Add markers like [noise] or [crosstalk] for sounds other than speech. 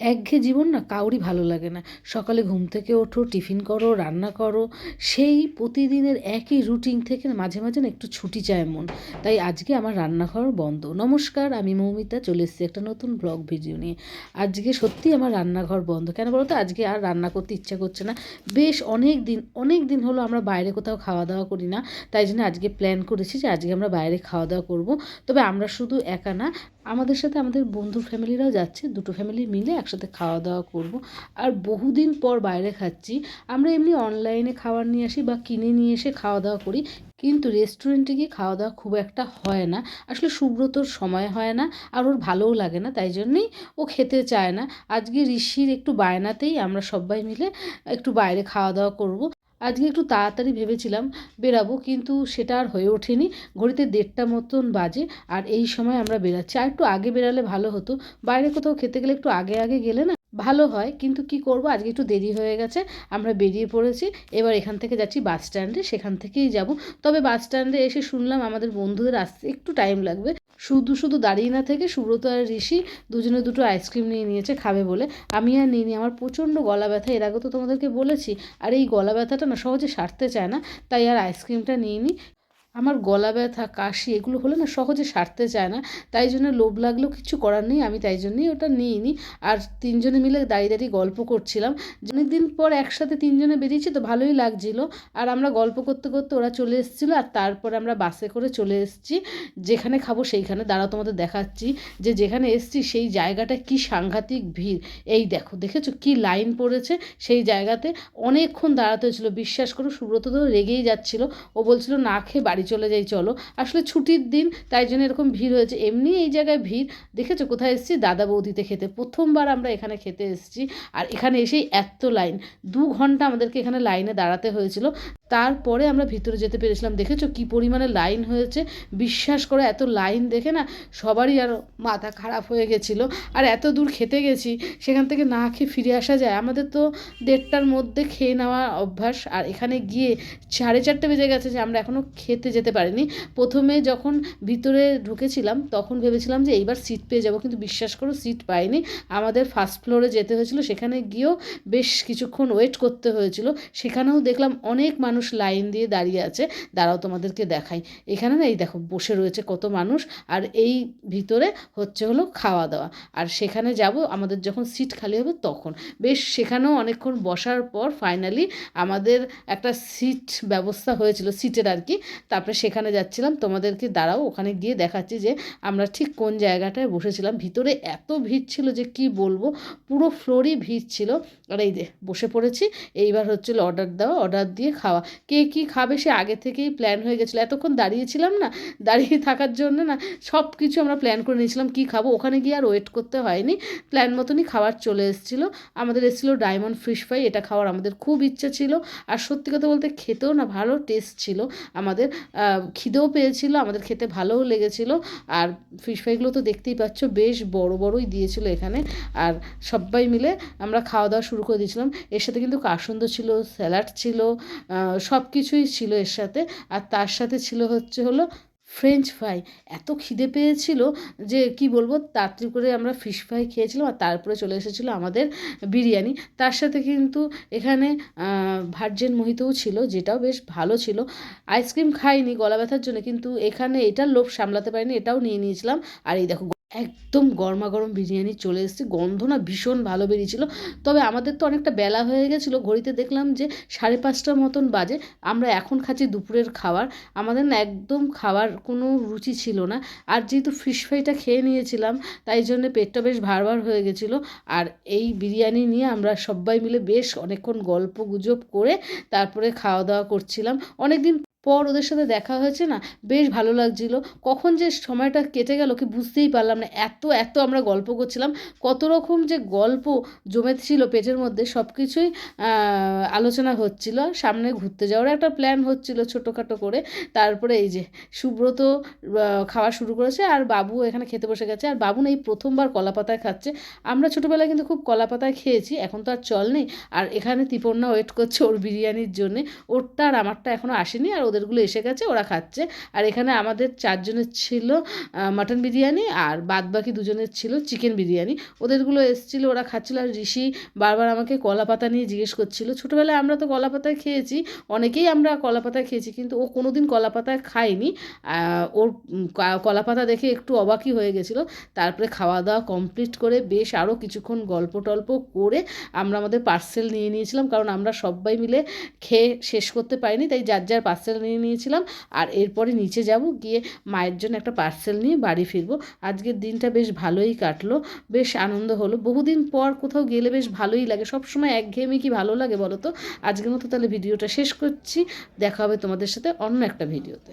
একঘেয়ে জীবন না কারোরই ভালো লাগে না। সকালে ঘুম থেকে ওঠো, টিফিন করো, রান্না করো, সেই প্রতিদিনের একই রুটিন থেকে মাঝে মাঝে না একটু ছুটি চায় মন। তাই আজকে আমার রান্নাঘর বন্ধ। নমস্কার, আমি মৌমিতা, চলে এসেছি একটা নতুন ব্লগ ভিডিও নিয়ে। আজকে সত্যি আমার রান্নাঘর বন্ধ। কেন বলো তো আজকে আর রান্না করতে ইচ্ছা করছে না। বেশ অনেক দিন অনেক দিন হলো আমরা বাইরে কোথাও খাওয়া দাওয়া করি না। তাই জন্য আজকে প্ল্যান করেছি যে আজকে আমরা বাইরে খাওয়া দাওয়া করব। তবে আমরা শুধু একা না আমাদের সাথে আমাদের বন্ধুর ফ্যামিলিরাও যাচ্ছে, দুটো ফ্যামিলি মিলে একসাথে খাওয়া দাওয়া করব। আর বহুদিন পর বাইরে খাচ্ছি, আমরা এমনি অনলাইনে খাবার নিয়ে আসি বা কিনে নিয়ে এসে খাওয়া দাওয়া করি, কিন্তু রেস্টুরেন্টে গিয়ে খাওয়া দাওয়া খুব একটা হয় না। আসলে সুব্রতর সময় হয় না, আর ওর ভালোও লাগে না, তাই জন্যেই ও খেতে চায় না। আজকে ঋষির একটু বায়নাতেই আমরা সবাই মিলে একটু বাইরে খাওয়া দাওয়া করব। আজকে একটু তাড়াতাড়ি ভেবেছিলাম বেরাবো, কিন্তু সেটা আর হয়ে ওঠেনি। ঘড়িতে দেড়টা মতন বাজে আর এই সময় আমরা বেরাচ্ছি। আর একটু আগে বেরালে ভালো হতো। বাইরে কোথাও খেতে গেলে একটু আগে আগে গেলে না ভালো হয়, কিন্তু কি করব? আজকে একটু দেরি হয়ে গেছে, আমরা বেরিয়ে পড়েছি। এবার এখান থেকে যাচ্ছি বাস স্ট্যান্ডে, সেখান থেকেই যাব। তবে বাস স্ট্যান্ডে এসে শুনলাম আমাদের বন্ধুদের আসতে একটু টাইম লাগবে। শুধু শুধু দাঁড়িয়ে না থেকে সুব্রত আর ঋষি দুজনে দুটো আইসক্রিম নিয়ে নিয়েছে, খাবে বলে। আমি আর নিইনি আমার প্রচণ্ড গলা ব্যথা। এর আগে তো তোমাদেরকে বলেছি, আর এই গলা ব্যথাটা না সহজে সারতে চায় না, তাই আর আইসক্রিমটা নিইনি। আমার গলা ব্যথা, কাশি এগুলো হলে না সহজে সারতে চায় না। তাই জন্য লোভ লাগলেও কিছু করার নেই, আমি তাই জন্যই ওটা নিইনি। আর তিনজনে মিলে দাঁড়িয়ে দাঁড়িয়ে গল্প করছিলাম। অনেকদিন পর একসাথে তিনজনে বেরিয়েছি তো ভালোই লাগছিল। আর আমরা গল্প করতে করতে ওরা চলে এসেছিল আর তারপরে আমরা বাসে করে চলে এসেছি। যেখানে খাব সেইখানে দাঁড়াও তোমাদের দেখাচ্ছি যে যেখানে এসছি সেই জায়গাটা কি সাংঘাতিক ভিড়। এই দেখো, দেখেছ কি লাইন পড়েছে? সেই জায়গাতে অনেকক্ষণ দাঁড়াতে হয়েছিল। বিশ্বাস করো, সুব্রত তো রেগেই যাচ্ছিল। ও বলছিল, না খেয়ে বাড়ি চলে যাই, চলো। আসলে ছুটির দিন, তাই জন্য এরকম ভিড় হয়েছে। এমনি এই জায়গায় ভিড়। দেখেছ কোথায় এসেছি? দাদা বৌদিতে খেতে। প্রথমবার আমরা এখানে খেতে এসেছি। আর এখানে এসেই এত লাইন। দু ঘণ্টা আমাদেরকে এখানে লাইনে দাঁড়াতে হয়েছিল। তারপরে আমরা ভিতরে যেতে পেরেছিলাম। দেখেছ কি পরিমাণে লাইন হয়েছে? বিশ্বাস করে, এত লাইন দেখে না সবারই আর মাথা খারাপ হয়ে গেছিল। আর এত দূর খেতে গেছি, সেখান থেকে না খেয়ে ফিরে আসা যায়। আমাদের তো দেড়টার মধ্যে খেয়ে নেওয়া অভ্যাস। আর এখানে গিয়ে সাড়ে চারটে বেজে গেছে যে আমরা এখনও খেতে যেতে পারিনি। প্রথমে যখন ভিতরে ঢুকেছিলাম, তখন ভেবেছিলাম যে এইবার সিট পেয়ে যাব, কিন্তু বিশ্বাস করো সিট পাইনি। আমাদের ফার্স্ট ফ্লোরে যেতে হয়েছিল, সেখানে গিয়েও বেশ কিছুক্ষণ ওয়েট করতে হয়েছিল। সেখানেও দেখলাম অনেক মানুষ লাইন দিয়ে দাঁড়িয়ে আছে। দাঁড়াও, তোমাদেরকে দেখাই। এখানে না, এই দেখো, বসে রয়েছে কত মানুষ, আর এই ভিতরে হচ্ছে হলো খাওয়া দাওয়া। আর সেখানে যাব, আমাদের যখন সিট খালি হবে তখন। বেশ, সেখানেও অনেকক্ষণ বসার পর ফাইনালি আমাদের একটা সিট ব্যবস্থা হয়েছিল সিটের আর কি। তারপরে সেখানে যাচ্ছিলাম, তোমাদেরকে দাঁড়াও, ওখানে গিয়ে দেখাচ্ছি যে আমরা ঠিক কোন জায়গাটায় বসেছিলাম। ভিতরে এত ভিড় ছিল যে কি বলব, পুরো ফ্লোরই ভিড় ছিল। আর এই যে বসে পড়েছি, এইবার হচ্ছিল অর্ডার দেওয়া অর্ডার দিয়ে খাওয়া। কে কী খাবে সে আগে থেকেই প্ল্যান হয়ে গেছিল। এতক্ষণ দাঁড়িয়েছিলাম না, [laughs] দাঁড়িয়ে থাকার জন্য না সব কিছু আমরা প্ল্যান করে নিয়েছিলাম কী খাব। ওখানে গিয়ে আর ওয়েট করতে হয়নি প্ল্যান মতনই খাবার চলে এসেছিল। আমাদের এসেছিল ডায়মন্ড ফিশ ফ্রাই এটা খাওয়ার আমাদের খুব ইচ্ছা ছিল। আর সত্যি কথা বলতে খেতেও না ভালো টেস্ট ছিল আমাদের। খিদেও পেয়েছিল, আমাদের খেতে ভালোও লেগেছিলো। আর ফিশ ফ্রাইগুলো তো দেখতেই পাচ্ছ, বেশ বড় বড়ই দিয়েছিল এখানে। আর সবাই মিলে আমরা খাওয়া দাওয়া শুরু করে দিয়েছিলাম। এর সাথে কিন্তু কাসন্দ ছিল, স্যালাড ছিল সব কিছুই ছিল এর সাথে। আর তার সাথে ছিল হচ্ছে হলো ফ্রেঞ্চ ফ্রাই এত খিদে পেয়েছিল যে, কি বলব, তাড়াতাড়ি করে আমরা ফিশ ফ্রাই খেয়েছিলাম আর তারপরে চলে এসেছিল আমাদের বিরিয়ানি। তার সাথে কিন্তু এখানে ভার্জেন মোহিতও ছিল, যেটাও বেশ ভালো ছিল। আইসক্রিম খাইনি গলা ব্যথার জন্য, কিন্তু এখানে এটার লোভ সামলাতে পারিনি, এটাও নিয়ে নিয়েছিলাম। আর এই দেখো একদম গরমা গরম বিরিয়ানি চলে এসেছে। গন্ধ না ভীষণ ভালো বেরিয়েছিল। তবে আমাদের তো অনেকটা বেলা হয়ে গেছিল। ঘড়িতে দেখলাম যে সাড়ে পাঁচটার মতন বাজে। আমরা এখন খাচ্ছি দুপুরের খাবার। আমাদের না একদম খাবার কোনো রুচি ছিল না। আর যেহেতু ফিশ ফ্রাইটা খেয়ে নিয়েছিলাম, তাই জন্য পেটটা বেশ ভারবার হয়ে গেছিল। আর এই বিরিয়ানি নিয়ে আমরা সবাই মিলে বেশ অনেকক্ষণ গল্প গুজব করে তারপরে খাওয়া দাওয়া করছিলাম। অনেকদিন পর ওদের সাথে দেখা হয়েছে না, বেশ ভালো লাগছিল। কখন যে সময়টা কেটে গেল কি বুঝতেই পারলাম না, এত এত আমরা গল্প করছিলাম। কত রকম যে গল্প জমেছিল পেটের মধ্যে, সব কিছুই আলোচনা হচ্ছিল। সামনে ঘুরতে যাওয়ার একটা প্ল্যান হচ্ছিল ছোটোখাটো করে। তারপরে এই যে সুব্রত খাওয়া শুরু করেছে আর বাবু এখানে খেতে বসে গেছে। আর বাবু না এই প্রথমবার কলা পাতায় খাচ্ছে। আমরা ছোটোবেলায় কিন্তু খুব কলা পাতায় খেয়েছি, এখন তো আর চল নেই। আর এখানে তিপন্না ওয়েট করছে ওর বিরিয়ানির জন্যে। ওরটা আর আমারটা এখনও আসেনি। আর ওদেরগুলো এসে গেছে, ওরা খাচ্ছে। আর এখানে আমাদের চারজনের ছিল মাটন বিরিয়ানি আর বাদ বাকি দুজনের ছিল চিকেন বিরিয়ানি। ওদেরগুলো এসেছিল, ওরা খাচ্ছিলো। আর ঋষি বারবার আমাকে কলা পাতা নিয়ে জিজ্ঞেস করছিল। ছোটোবেলায় আমরা তো কলা পাতায় খেয়েছি, অনেকেই আমরা কলা পাতায় খেয়েছি, কিন্তু ও কোনো দিন কলা পাতায় খায়নি ওর কলা পাতা দেখে একটু অবাকই হয়ে গেছিল। তারপরে খাওয়া দাওয়া কমপ্লিট করে বেশ আরও কিছুক্ষণ গল্প টল্প করে আমরা আমাদের পার্সেল নিয়ে নিয়েছিলাম, কারণ আমরা সবাই মিলে খেয়ে শেষ করতে পারিনি। তাই যার যার পার্সেল নিয়ে নিয়েছিলাম। আর এরপরে নিচে যাব, গিয়ে মায়ের জন্য একটা পার্সেল নিয়ে বাড়ি ফিরবো। আজকের দিনটা বেশ ভালোই কাটলো, বেশ আনন্দ হলো। বহুদিন পর কোথাও গেলে বেশ ভালোই লাগে। সবসময় একঘেয়েমি কি ভালো লাগে বলো তো? আজকের মতো তাহলে ভিডিওটা শেষ করছি। দেখা হবে তোমাদের সাথে অন্য একটা ভিডিওতে।